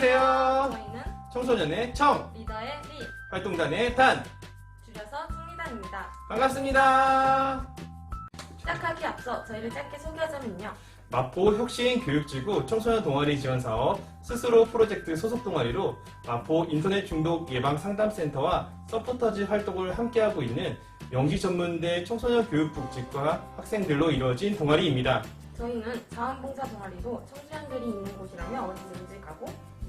안녕하세요. 저희는 청소년의 청, 리더의 리, 활동단의 단. 줄여서 청리단입니다. 반갑습니다. 시작하기 앞서 저희를 짧게 소개하자면요. 마포 혁신 교육지구 청소년 동아리 지원 사업 스스로 프로젝트 소속 동아리로 마포 인터넷 중독 예방 상담센터와 서포터즈 활동을 함께하고 있는 영지 전문대 청소년 교육복지과 학생들로 이루어진 동아리입니다. 저희는 자원봉사 동아리로 청소년들이 있는 곳이라며 어디든지 가고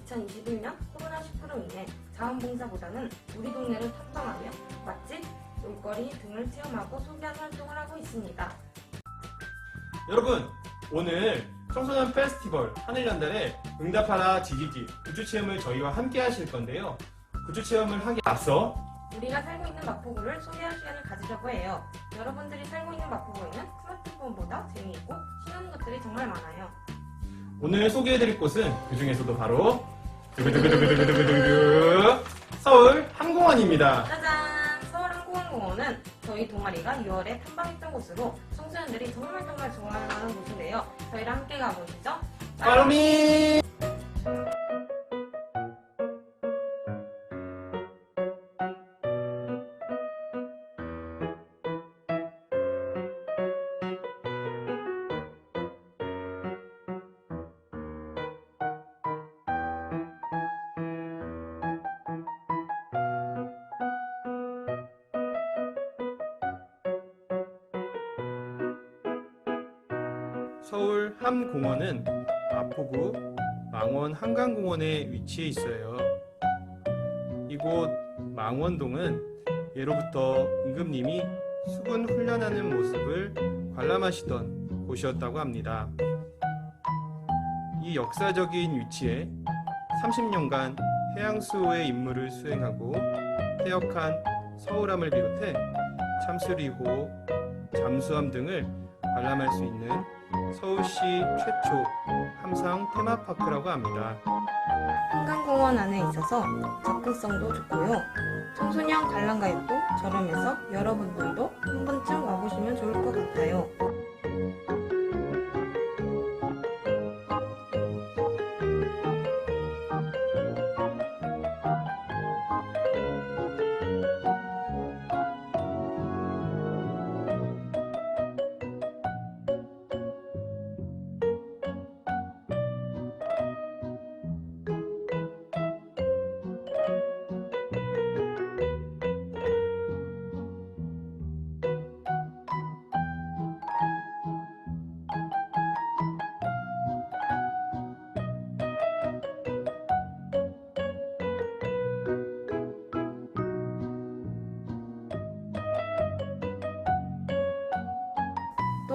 2021년 코로나 19로 인해 자원봉사보다는 우리 동네를 탐방하며 맛집, 놀거리 등을 체험하고 소개하는 활동을 하고 있습니다. 여러분 오늘 청소년 페스티벌 하늘 연달에 응답하라 지지지 구주체험을 저희와 함께 하실 건데요. 구주체험을 하기 앞서 우리가 살고 있는 마포구를 소개할 시간을 가지려고 해요. 여러분들이 살고 있는 마포구에는 스마트폰보다 재미있고 신나는 것들이 정말 많아요. 오늘 소개해드릴 곳은 그 중에서도 바로 두구두구두구두구두구두구 서울 항공원입니다. 짜잔! 서울 항공항공원은 저희 동아리가 6월에 탐방했던 곳으로 청소년들이 정말 정말 좋아할 만한 곳인데요. 저희랑 함께 가보시죠. 빠로미 서울 함공원은 마포구 망원 한강공원에 위치해 있어요. 이곳 망원동은 예로부터 임금님이 수군 훈련하는 모습을 관람하시던 곳이었다고 합니다. 이 역사적인 위치에 30년간 해양수호의 임무를 수행하고 퇴역한 서울함을 비롯해 참수리호, 잠수함 등을 관람할 수 있는 서울시 최초 함상 테마파크라고 합니다. 한강공원 안에 있어서 접근성도 좋고요. 청소년 관람가격도 저렴해서 여러분들도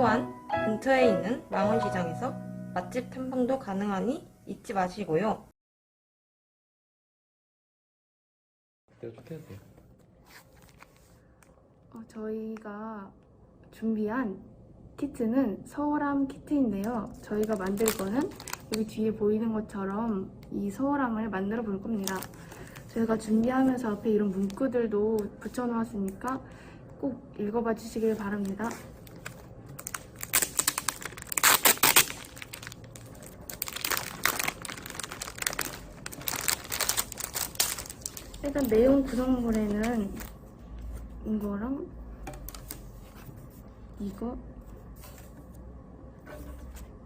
또한 근처에 있는 망원시장에서 맛집 탐방도 가능하니 잊지 마시고요. 어, 저희가 준비한 키트는 서울함 키트인데요. 저희가 만들 거는 여기 뒤에 보이는 것처럼 이 서울함을 만들어 볼 겁니다. 저희가 준비하면서 앞에 이런 문구들도 붙여놓았으니까 꼭 읽어봐 주시길 바랍니다. 일단 내용 구성물에는 이거랑 이거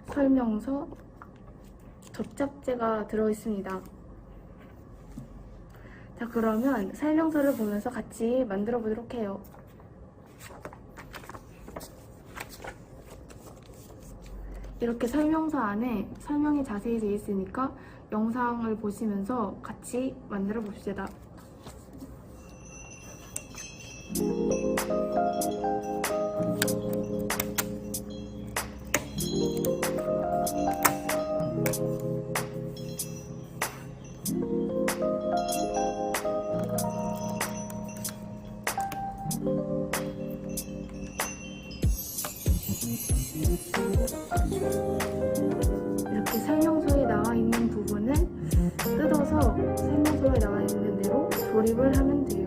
설명서 접착제가 들어있습니다. 자 그러면 설명서를 보면서 같이 만들어 보도록 해요. 이렇게 설명서 안에 설명이 자세히 되어 있으니까 영상을 보시면서 같이 만들어 봅시다. 조립을 하면 돼요.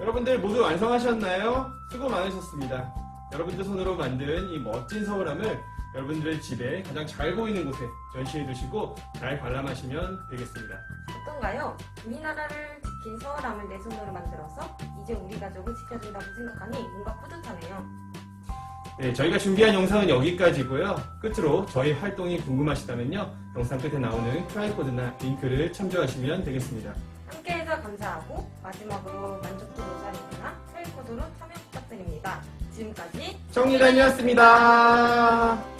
여러분들 모두 완성하셨나요? 수고 많으셨습니다. 여러분들 손으로 만든 이 멋진 서울함을 여러분들의 집에 가장 잘 보이는 곳에 전시해 두시고 잘 관람하시면 되겠습니다. 어떤가요? 우리나라를 지킨 서울함을 내 손으로 만들어서 이제 우리 가족을 지켜준다고 생각하니 뭔가 뿌듯하네요. 네, 저희가 준비한 영상은 여기까지고요. 끝으로 저희 활동이 궁금하시다면요. 영상 끝에 나오는 QR코드나 링크를 참조하시면 되겠습니다. 함께해서 감사하고 마지막으로 만족도 모자리거나 QR코드로 참여 부탁드립니다. 지금까지 정리단이었습니다.